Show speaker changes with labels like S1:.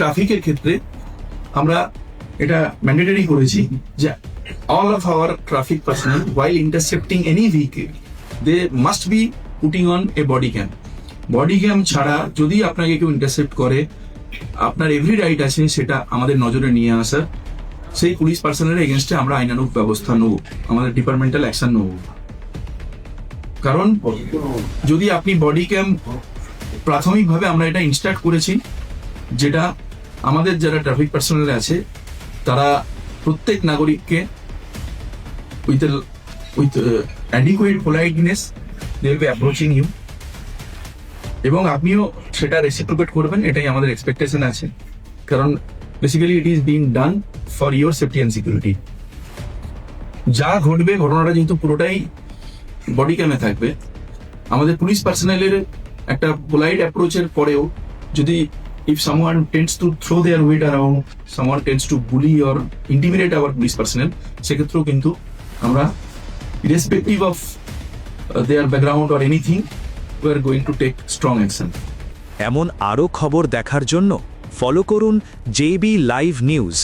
S1: ট্রাফিকের ক্ষেত্রে আমরা এটা ম্যান্ডেটরি করেছি যে all of our traffic personal while intercepting any vehicle they must be putting on a body cam body cam ছাড়া যদি আপনাকে কেউ ইন্টারসেপ্ট করে, আপনার এভরি রাইট আছে সেটা আমাদের নজরে নিয়ে আসার সেই পুলিশ পার্সনের এগেনস্টে আমরা আইনানুগ ব্যবস্থা নেব, আমাদের ডিপার্টমেন্টাল অ্যাকশন নেব। কারণ যদি আপনি বডি ক্যাম প্রাথমিকভাবে আমরা এটা ইনস্টার্ট করেছি, যেটা আমাদের যারা ট্রাফিক পার্সোনাল আছে, তারা প্রত্যেক নাগরিককে with with adequate politeness they be approaching you এবং আপনিও সেটা রেসিপ্রোকেট করবেন, এটাই আমাদের এক্সপেকটেশন আছে। কারণ basically it is being done for your safety and security যা ঘটবে, ঘটনাটা যেহেতু পুরোটাই বডি ক্যামে থাকবে। আমাদের পুলিশ পার্সোনালের একটা পোলাইট অ্যাপ্রোচের পরেও যদি if someone tends to throw their weight around someone tends to bully or intimidate our police personal সেক্ষেত্রেও কিন্তু আমরা irrespective of their background or anything we are going to take strong action
S2: এমন আরও খবর দেখার জন্য ফলো করুন JB live news